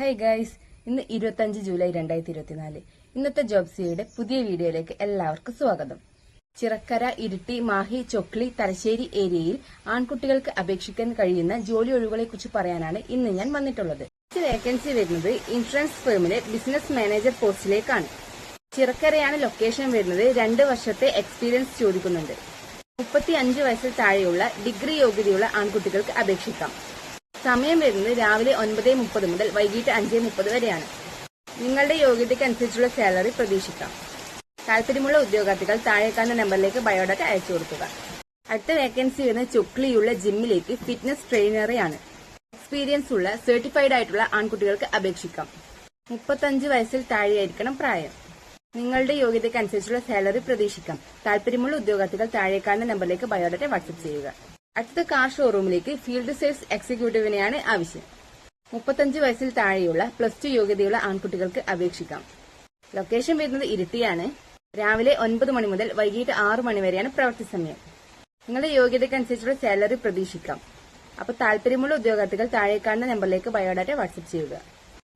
Hi guys ഇന്ന് ഇരുപത്തഞ്ച് July രണ്ടായിരത്തി ഇരുപത്തിനാല് ഇന്നത്തെ ജോബ്സിയുടെ പുതിയ വീഡിയോയിലേക്ക് എല്ലാവർക്കും സ്വാഗതം. ചിറക്കര ഇരിട്ടി മാഹി ചൊക്ലി തലശ്ശേരി ഏരിയയിൽ ആൺകുട്ടികൾക്ക് അപേക്ഷിക്കാൻ കഴിയുന്ന ജോലി ഒഴിവുകളെ കുറിച്ച് പറയാനാണ് ഇന്ന് ഞാൻ വന്നിട്ടുള്ളത്. വേക്കൻസി വരുന്നത് ഇൻഷുറൻസ് ഫേമിലെ ബിസിനസ് മാനേജർ പോസ്റ്റിലേക്കാണ് ചിറക്കരയാണ് ലൊക്കേഷൻ വരുന്നത് രണ്ട് വർഷത്തെ എക്സ്പീരിയൻസ് ചോദിക്കുന്നുണ്ട്. മുപ്പത്തി അഞ്ച് വയസ്സിൽ താഴെയുള്ള ഡിഗ്രി യോഗ്യതയുള്ള ആൺകുട്ടികൾക്ക് അപേക്ഷിക്കാം. സമയം വരുന്നത് രാവിലെ ഒൻപത് മുപ്പത് മുതൽ വൈകിട്ട് അഞ്ച് മുപ്പത് വരെയാണ്. നിങ്ങളുടെ യോഗ്യതയ്ക്ക് അനുസരിച്ചുള്ള സാലറി പ്രതീക്ഷിക്കാം. താല്പര്യമുള്ള ഉദ്യോഗാർത്ഥികൾ താഴേക്കാന്ന നമ്പറിലേക്ക് ബയോഡാറ്റ അയച്ചു കൊടുക്കുക. അടുത്ത വേക്കൻസി വരുന്ന ചുക്ലിയുള്ള ജിമ്മിലേക്ക് ഫിറ്റ്നസ് ട്രെയിനറെയാണ് എക്സ്പീരിയൻസ് ഉള്ള സർട്ടിഫൈഡ് ആയിട്ടുള്ള ആൺകുട്ടികൾക്ക് അപേക്ഷിക്കാം. മുപ്പത്തഞ്ച് വയസ്സിൽ താഴെയായിരിക്കണം പ്രായം. നിങ്ങളുടെ യോഗ്യതയ്ക്ക് അനുസരിച്ചുള്ള സാലറി പ്രതീക്ഷിക്കാം. താല്പര്യമുള്ള ഉദ്യോഗാർത്ഥികൾ താഴേക്കാന്ന നമ്പറിലേക്ക് ബയോഡാറ്റ വാട്സ്ആപ്പ് ചെയ്യുക. അടുത്ത കാർ ഷോറൂമിലേക്ക് ഫീൽഡ് സെയിൽസ് എക്സിക്യൂട്ടീവിനെയാണ് ആവശ്യം. മുപ്പത്തഞ്ച് വയസ്സിൽ താഴെയുള്ള പ്ലസ് ടു യോഗ്യതയുള്ള ആൺകുട്ടികൾക്ക് അപേക്ഷിക്കാം. ലൊക്കേഷൻ വരുന്നത് ഇരിട്ടിയാണ്. രാവിലെ ഒൻപത് മണി മുതൽ വൈകിട്ട് ആറു മണി വരെയാണ് പ്രവൃത്തി സമയം. നിങ്ങളുടെ യോഗ്യതയ്ക്കനുസരിച്ചുള്ള സാലറി പ്രതീക്ഷിക്കാം. അപ്പോൾ താല്പര്യമുള്ള ഉദ്യോഗാർത്ഥികൾ താഴേക്കാണുന്ന നമ്പറിലേക്ക് ബയോഡാറ്റ വാട്സ്ആപ്പ് ചെയ്യുക.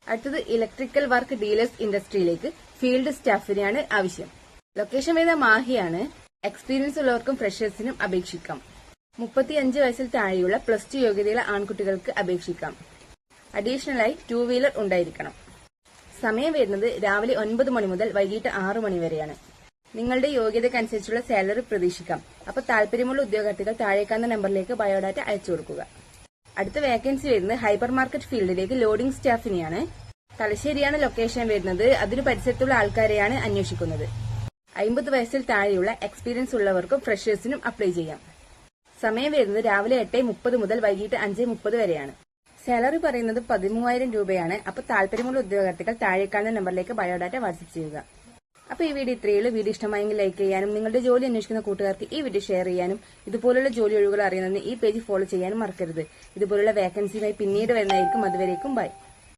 അടുത്തത് ഇലക്ട്രിക്കൽ വർക്ക് ഡീലേഴ്സ് ഇൻഡസ്ട്രിയിലേക്ക് ഫീൽഡ് സ്റ്റാഫിനെയാണ് ആവശ്യം. ലൊക്കേഷൻ വരുന്ന മാഹിയാണ്. എക്സ്പീരിയൻസ് ഉള്ളവർക്കും ഫ്രഷേഴ്സിനും അപേക്ഷിക്കാം. മുപ്പത്തിയഞ്ച് വയസ്സിൽ താഴെയുള്ള പ്ലസ് ടു യോഗ്യതയുള്ള ആൺകുട്ടികൾക്ക് അപേക്ഷിക്കാം. അഡീഷണലായി ടു വീലർ ഉണ്ടായിരിക്കണം. സമയം വരുന്നത് രാവിലെ ഒൻപത് മണി മുതൽ വൈകിട്ട് ആറു മണി വരെയാണ്. നിങ്ങളുടെ യോഗ്യതയ്ക്കനുസരിച്ചുള്ള സാലറി പ്രതീക്ഷിക്കാം. അപ്പോൾ താല്പര്യമുള്ള ഉദ്യോഗാർത്ഥികൾ താഴേക്കാന്ന നമ്പറിലേക്ക് ബയോഡാറ്റ അയച്ചു കൊടുക്കുക. അടുത്ത വേക്കൻസി വരുന്നത് ഹൈപ്പർ മാർക്കറ്റ് ഫീൽഡിലേക്ക് ലോഡിംഗ് സ്റ്റാഫിനെയാണ്. തലശ്ശേരിയാണ് ലൊക്കേഷൻ വരുന്നത്. അതിന് പരിസരത്തുള്ള ആൾക്കാരെയാണ് അന്വേഷിക്കുന്നത്. അമ്പത് വയസ്സിൽ താഴെയുള്ള എക്സ്പീരിയൻസ് ഉള്ളവർക്കും ഫ്രഷേഴ്സിനും അപ്ലൈ ചെയ്യാം. സമയം വരുന്നത് രാവിലെ എട്ട് മുപ്പത് മുതൽ വൈകിട്ട് അഞ്ച് മുപ്പത് വരെയാണ്. സാലറി പറയുന്നത് പതിമൂവായിരം രൂപയാണ്. അപ്പൊ താല്പര്യമുള്ള ഉദ്യോഗാർത്ഥികൾ താഴെ കാണുന്ന നമ്പറിലേക്ക് ബയോഡാറ്റ വാട്സ്ആപ്പ് ചെയ്യുക. അപ്പൊ ഈ വീഡിയോ ഇത്രയേ ഉള്ളൂ. വീഡിയോ ഇഷ്ടമായെങ്കിൽ ലൈക്ക് ചെയ്യാനും നിങ്ങളുടെ ജോലി അന്വേഷിക്കുന്ന കൂട്ടുകാർക്ക് ഈ വീഡിയോ ഷെയർ ചെയ്യാനും ഇതുപോലുള്ള ജോലി ഒഴിവുകൾ അറിയുന്നതിന് ഈ പേജ് ഫോളോ ചെയ്യാനും മറക്കരുത്. ഇതുപോലുള്ള വേക്കൻസിയുമായി പിന്നീട് വരുന്നതായിരിക്കും. അതുവരേക്കും ബൈ.